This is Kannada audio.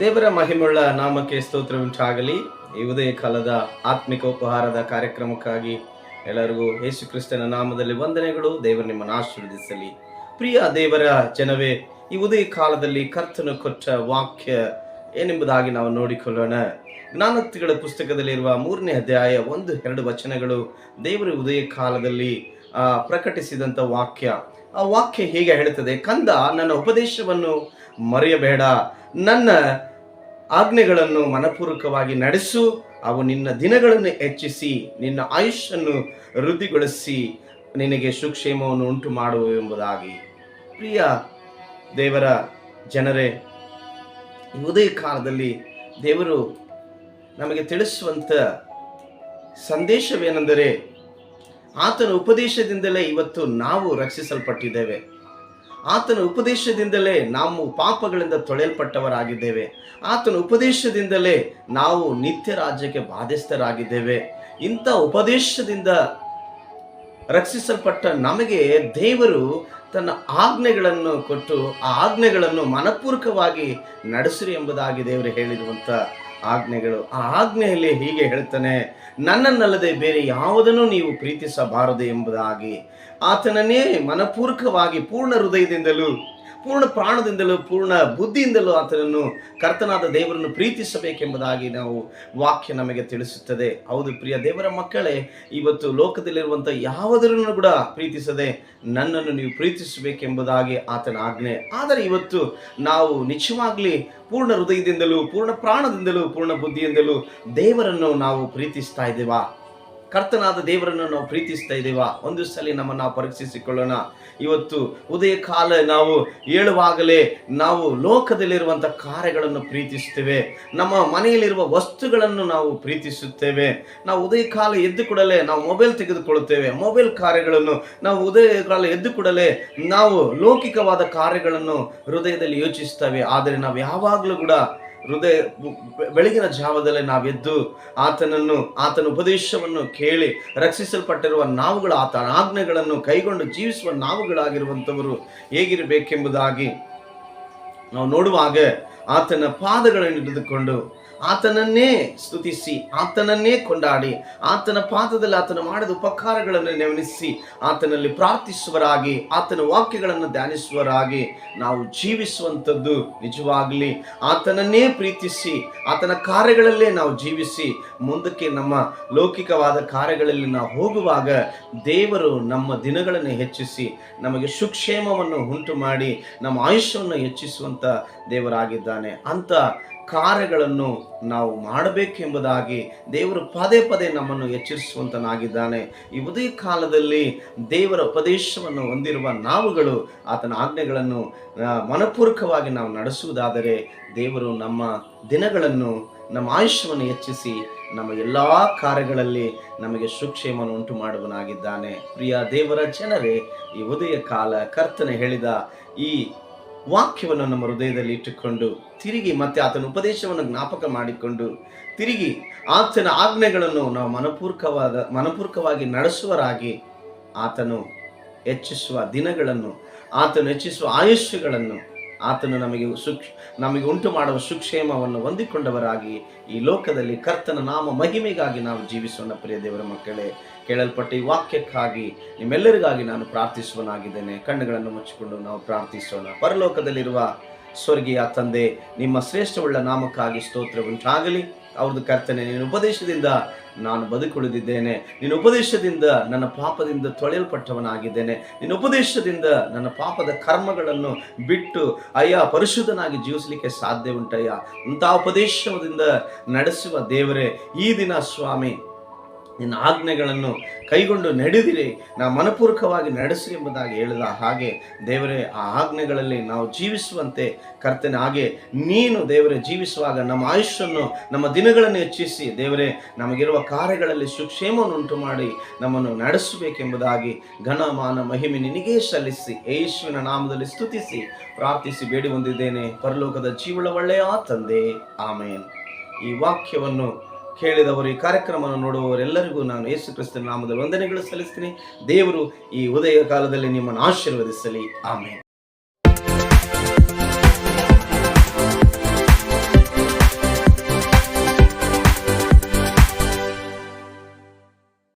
ದೇವರ ಮಹಿಮುಳ್ಳ ನಾಮಕ್ಕೆ ಸ್ತೋತ್ರ ಉಂಟಾಗಲಿ. ಈ ಉದಯ ಕಾಲದ ಆತ್ಮಿಕ ಉಪಹಾರದ ಕಾರ್ಯಕ್ರಮಕ್ಕಾಗಿ ಎಲ್ಲರಿಗೂ ಯೇಸು ಕ್ರಿಸ್ತನ ನಾಮದಲ್ಲಿ ವಂದನೆಗಳು. ದೇವರು ನಿಮ್ಮನ್ನು ಆಶೀರ್ವದಿಸಲಿ. ಪ್ರಿಯ ದೇವರ ಜನವೇ, ಈ ಉದಯ ಕಾಲದಲ್ಲಿ ಕರ್ತನು ಕೊಟ್ಟ ವಾಕ್ಯ ಏನೆಂಬುದಾಗಿ ನಾವು ನೋಡಿಕೊಳ್ಳೋಣ. ಜ್ಞಾನೋಕ್ತಿಗಳ ಪುಸ್ತಕದಲ್ಲಿರುವ ಮೂರನೇ ಅಧ್ಯಾಯ ಒಂದು, ಎರಡು ವಚನಗಳು ದೇವರ ಉದಯ ಕಾಲದಲ್ಲಿ ಪ್ರಕಟಿಸಿದಂಥ ವಾಕ್ಯ. ಆ ವಾಕ್ಯ ಹೀಗೆ ಹೇಳುತ್ತದೆ? ಕಂದ ನನ್ನ ಉಪದೇಶವನ್ನು ಮರೆಯಬೇಡ. ನನ್ನ ಆಜ್ಞೆಗಳನ್ನು ಮನಪೂರ್ವಕವಾಗಿ ನಡೆಸು. ಅವು ನಿನ್ನ ದಿನಗಳನ್ನು ಹೆಚ್ಚಿಸಿ, ನಿನ್ನ ಆಯುಷನ್ನು ವೃದ್ಧಿಗೊಳಿಸಿ, ನಿನಗೆ ಸುಕ್ಷೇಮವನ್ನು ಉಂಟು ಮಾಡುವು ಎಂಬುದಾಗಿ. ಪ್ರಿಯ ದೇವರ ಜನರೇ ಉದಯ ಕಾಲದಲ್ಲಿ ದೇವರು ನಮಗೆ ತಿಳಿಸುವಂಥ ಸಂದೇಶವೇನೆಂದರೆ, ಆತನ ಉಪದೇಶದಿಂದಲೇ ಇವತ್ತು ನಾವು ರಕ್ಷಿಸಲ್ಪಟ್ಟಿದ್ದೇವೆ. ಆತನ ಉಪದೇಶದಿಂದಲೇ ನಾವು ಪಾಪಗಳಿಂದ ತೊಳೆಯಲ್ಪಟ್ಟವರಾಗಿದ್ದೇವೆ. ಆತನ ಉಪದೇಶದಿಂದಲೇ ನಾವು ನಿತ್ಯ ರಾಜ್ಯಕ್ಕೆ ಬಾಧಿಸ್ತರಾಗಿದ್ದೇವೆ ಇಂಥ ಉಪದೇಶದಿಂದ ರಕ್ಷಿಸಲ್ಪಟ್ಟ ನಮಗೆ ದೇವರು ತನ್ನ ಆಜ್ಞೆಗಳನ್ನು ಕೊಟ್ಟು ಆ ಆಜ್ಞೆಗಳನ್ನು ಮನಪೂರ್ವಕವಾಗಿ ನಡೆಸಿರಿ ಎಂಬುದಾಗಿ ದೇವರು ಹೇಳಿರುವಂಥ ಆಜ್ಞೆಗಳು. ಆ ಆಜ್ಞೆಯಲ್ಲಿ ಹೀಗೆ ಹೇಳ್ತಾನೆ, ನನ್ನನ್ನಲ್ಲದೆ ಬೇರೆ ಯಾವುದನ್ನು ನೀವು ಪ್ರೀತಿಸಬಾರದು ಎಂಬುದಾಗಿ. ಆತನನ್ನೇ ಮನಪೂರ್ವಕವಾಗಿ ಪೂರ್ಣ ಹೃದಯದಿಂದಲೂ ಪೂರ್ಣ ಪ್ರಾಣದಿಂದಲೂ, ಪೂರ್ಣ ಬುದ್ಧಿಯಿಂದಲೂ ಆತನನ್ನು ಕರ್ತನಾದ ದೇವರನ್ನು ಪ್ರೀತಿಸಬೇಕೆಂಬುದಾಗಿ ನಾವು ವಾಕ್ಯ ನಮಗೆ ತಿಳಿಸುತ್ತದೆ. ಹೌದು ಪ್ರಿಯ ದೇವರ ಮಕ್ಕಳೇ, ಇವತ್ತು ಲೋಕದಲ್ಲಿರುವಂಥ ಯಾವುದರನ್ನು ಕೂಡ ಪ್ರೀತಿಸದೆ ನನ್ನನ್ನು ನೀವು ಪ್ರೀತಿಸಬೇಕೆಂಬುದಾಗಿ ಆತನ ಆಜ್ಞೆ. ಆದರೆ ಇವತ್ತು ನಾವು ನಿಜವಾಗ್ಲಿ ಪೂರ್ಣ ಹೃದಯದಿಂದಲೂ, ಪೂರ್ಣ ಪ್ರಾಣದಿಂದಲೂ, ಪೂರ್ಣ ಬುದ್ಧಿಯಿಂದಲೂ ದೇವರನ್ನು ನಾವು ಪ್ರೀತಿಸ್ತಾ ಇದ್ದೇವಾ? ಕರ್ತನಾದ ದೇವರನ್ನು ನಾವು ಪ್ರೀತಿಸ್ತಾ ಇದ್ದೇವಾ? ಒಂದು ಸಲ ನಮ್ಮನ್ನು ಪರೀಕ್ಷಿಸಿಕೊಳ್ಳೋಣ. ಇವತ್ತು ಉದಯ ಕಾಲ ನಾವು ಏಳುವಾಗಲೇ ನಾವು ಲೋಕದಲ್ಲಿರುವಂಥ ಕಾರ್ಯಗಳನ್ನು ಪ್ರೀತಿಸ್ತೇವೆ ನಮ್ಮ ಮನೆಯಲ್ಲಿರುವ ವಸ್ತುಗಳನ್ನು ನಾವು ಪ್ರೀತಿಸುತ್ತೇವೆ. ನಾವು ಉದಯ ಕಾಲ ಎದ್ದು ಕೂಡಲೇ ನಾವು ಮೊಬೈಲ್ ತೆಗೆದುಕೊಳ್ಳುತ್ತೇವೆ. ಮೊಬೈಲ್ ಕಾರ್ಯಗಳನ್ನು ನಾವು ಉದಯ ಕಾಲ ಎದ್ದು ಕೂಡಲೇ ನಾವು ಲೌಕಿಕವಾದ ಕಾರ್ಯಗಳನ್ನು ಹೃದಯದಲ್ಲಿ ಯೋಚಿಸ್ತೇವೆ ಆದರೆ ನಾವು ಯಾವಾಗಲೂ ಕೂಡ ಹೃದಯ ಬೆಳಗಿನ ಜಾವದಲ್ಲಿ ನಾವೆದ್ದು ಆತನನ್ನು, ಆತನ ಉಪದೇಶವನ್ನು ಕೇಳಿ ರಕ್ಷಿಸಲ್ಪಟ್ಟಿರುವ ನಾವುಗಳು, ಆತನ ಆಜ್ಞೆಗಳನ್ನು ಕೈಗೊಂಡು ಜೀವಿಸುವ ನಾವುಗಳಾಗಿರುವಂಥವರು ಹೇಗಿರಬೇಕೆಂಬುದಾಗಿ ನಾವು ನೋಡುವಾಗ ಆತನ ಪಾದಗಳನ್ನು ಹಿಡಿದುಕೊಂಡು ಆತನನ್ನೇ ಸ್ತುತಿಸಿ, ಆತನನ್ನೇ ಕೊಂಡಾಡಿ, ಆತನ ಪಾದದಲ್ಲಿ ಆತನ ಮಾಡಿದ ಉಪಕಾರಗಳನ್ನು ನೆವನಿಸಿ ಆತನಲ್ಲಿ ಪ್ರಾರ್ಥಿಸುವರಾಗಿ ಆತನ ವಾಕ್ಯಗಳನ್ನು ಧ್ಯಾನಿಸುವರಾಗಿ ನಾವು ಜೀವಿಸುವಂಥದ್ದು ನಿಜವಾಗಲಿ. ಆತನನ್ನೇ ಪ್ರೀತಿಸಿ, ಆತನ ಕಾರ್ಯಗಳಲ್ಲೇ ನಾವು ಜೀವಿಸಿ, ಮುಂದಕ್ಕೆ ನಮ್ಮ ಲೌಕಿಕವಾದ ಕಾರ್ಯಗಳಲ್ಲಿ ನಾವು ಹೋಗುವಾಗ ದೇವರು ನಮ್ಮ ದಿನಗಳನ್ನು ಹೆಚ್ಚಿಸಿ, ನಮಗೆ ಸುಕ್ಷೇಮವನ್ನು ಉಂಟು ಮಾಡಿ ನಮ್ಮ ಆಯುಷ್ಯವನ್ನು ಹೆಚ್ಚಿಸುವಂಥ ದೇವರಾಗಿದ್ದಾನೆ. ಅಂತ ಕಾರ್ಯಗಳನ್ನು ನಾವು ಮಾಡಬೇಕೆಂಬುದಾಗಿ ದೇವರು ಪದೇ ಪದೇ ನಮ್ಮನ್ನು ಎಚ್ಚರಿಸುವಂತನಾಗಿದ್ದಾನೆ. ಈ ಕಾಲದಲ್ಲಿ ದೇವರ ಉಪದೇಶವನ್ನು ಹೊಂದಿರುವ ನಾವುಗಳು ಆತನ ಆಜ್ಞೆಗಳನ್ನು ಮನಪೂರ್ವಕವಾಗಿ ನಾವು ನಡೆಸುವುದಾದರೆ ದೇವರು ನಮ್ಮ ದಿನಗಳನ್ನು, ನಮ್ಮ ಆಯುಷ್ಯವನ್ನು ಹೆಚ್ಚಿಸಿ ನಮ್ಮ ಎಲ್ಲ ಕಾರ್ಯಗಳಲ್ಲಿ ನಮಗೆ ಸುಕ್ಷೇಮವನ್ನು ಉಂಟು ಮಾಡುವನಾಗಿದ್ದಾನೆ ಪ್ರಿಯ ದೇವರ ಜನರೇ, ಈ ಉದಯ ಕಾಲ ಕರ್ತನೆ ಹೇಳಿದ ಈ ವಾಕ್ಯವನ್ನು ನಮ್ಮ ಹೃದಯದಲ್ಲಿ ಇಟ್ಟುಕೊಂಡು ತಿರುಗಿ ಮತ್ತೆ ಆತನ ಉಪದೇಶವನ್ನು ಜ್ಞಾಪಕ ಮಾಡಿಕೊಂಡು ತಿರುಗಿ ಆತನ ಆಜ್ಞೆಗಳನ್ನು ನಾವು ಮನಪೂರ್ಕವಾದ, ಮನಪೂರ್ಕವಾಗಿ ನಡೆಸುವರಾಗಿ ಆತನು ಹೆಚ್ಚಿಸುವ ದಿನಗಳನ್ನು, ಆತನು ಹೆಚ್ಚಿಸುವ ಆಯುಷ್ಯಗಳನ್ನು ಆತನು ನಮಗೆ ಸುಕ್ಷ, ನಮಗೆ ಉಂಟು ಮಾಡುವ ಸುಕ್ಷೇಮವನ್ನು ಹೊಂದಿಕೊಂಡವರಾಗಿ ಈ ಲೋಕದಲ್ಲಿ ಕರ್ತನ ನಾಮ ಮಹಿಮೆಗಾಗಿ ನಾವು ಜೀವಿಸೋಣ, ಪ್ರಿಯ ದೇವರ ಮಕ್ಕಳೇ. ಕೇಳಲ್ಪಟ್ಟ ಈ ವಾಕ್ಯಕ್ಕಾಗಿ ನಿಮ್ಮೆಲ್ಲರಿಗಾಗಿ ನಾನು ಪ್ರಾರ್ಥಿಸುವನಾಗಿದ್ದೇನೆ. ಕಣ್ಣುಗಳನ್ನು ಮುಚ್ಚಿಕೊಂಡು ನಾವು ಪ್ರಾರ್ಥಿಸೋಣ. ಪರಲೋಕದಲ್ಲಿರುವ ಸ್ವರ್ಗೀಯ ತಂದೆ, ನಿಮ್ಮ ಶ್ರೇಷ್ಠವುಳ್ಳ ನಾಮಕ್ಕಾಗಿ ಸ್ತೋತ್ರ ಉಂಟಾಗಲಿ ಅವ್ರದ್ದು ಕರ್ತನೆ ನಿನ್ನ ಉಪದೇಶದಿಂದ ನಾನು ಬದುಕುಳಿದಿದ್ದೇನೆ. ನಿನ್ನ ಉಪದೇಶದಿಂದ ನನ್ನ ಪಾಪದಿಂದ ತೊಳೆಯಲ್ಪಟ್ಟವನಾಗಿದ್ದೇನೆ. ನಿನ್ನ ಉಪದೇಶದಿಂದ ನನ್ನ ಪಾಪದ ಕರ್ಮಗಳನ್ನು ಬಿಟ್ಟು ಅಯ್ಯ, ಪರಿಶುದ್ಧನಾಗಿ ಜೀವಿಸಲಿಕ್ಕೆ ಸಾಧ್ಯ ಉಂಟಯ್ಯ ಇಂಥ ಉಪದೇಶದಿಂದ ನಡೆಸುವ ದೇವರೇ, ಈ ದಿನ ಸ್ವಾಮಿ ನಿನ್ನ ಆಜ್ಞೆಗಳನ್ನು ಕೈಗೊಂಡು ನಡೆದಿರಿ. ನಾ ಮನಪೂರ್ವಕವಾಗಿ ನಡೆಸಿ ಎಂಬುದಾಗಿ ಹೇಳಿದ ಹಾಗೆ ದೇವರೇ, ಆ ಆಜ್ಞೆಗಳಲ್ಲಿ ನಾವು ಜೀವಿಸುವಂತೆ ಕರ್ತನೆ, ಹಾಗೆ ನೀನು ದೇವರೇ ಜೀವಿಸುವಾಗ ನಮ್ಮ ಆಯುಷ್ಯನ್ನು, ನಮ್ಮ ದಿನಗಳನ್ನು ಹೆಚ್ಚಿಸಿ ದೇವರೇ, ನಮಗಿರುವ ಕಾರ್ಯಗಳಲ್ಲಿ ಸುಕ್ಷೇಮವನ್ನು ಉಂಟು ಮಾಡಿ ನಮ್ಮನ್ನು ನಡೆಸಬೇಕೆಂಬುದಾಗಿ ಘನಮಾನ ಮಹಿಮೆ ನಿನಗೇ ಸಲ್ಲಿಸಿ, ಯೇಸುವಿನ ನಾಮದಲ್ಲಿ ಸ್ತುತಿಸಿ, ಪ್ರಾರ್ಥಿಸಿ ಬೇಡಿ ಹೊಂದಿದ್ದೇನೆ ಪರಲೋಕದ ಜೀವಳ ಒಳ್ಳೆಯ ತಂದೆ. ಆಮೇನ್. ಈ ವಾಕ್ಯವನ್ನು ಕೇಳಿದವರು ಈ ಕಾರ್ಯಕ್ರಮವನ್ನು ನೋಡುವವರೆಲ್ಲರಿಗೂ ನಾನು ಯೇಸು ಕ್ರಿಸ್ತನ ನಾಮದಲ್ಲಿ ವಂದನೆಗಳು ಸಲ್ಲಿಸ್ತೀನಿ. ದೇವರು ಈ ಉದಯ ಕಾಲದಲ್ಲಿ ನಿಮ್ಮನ್ನು ಆಶೀರ್ವದಿಸಲಿ. ಆಮೇಲೆ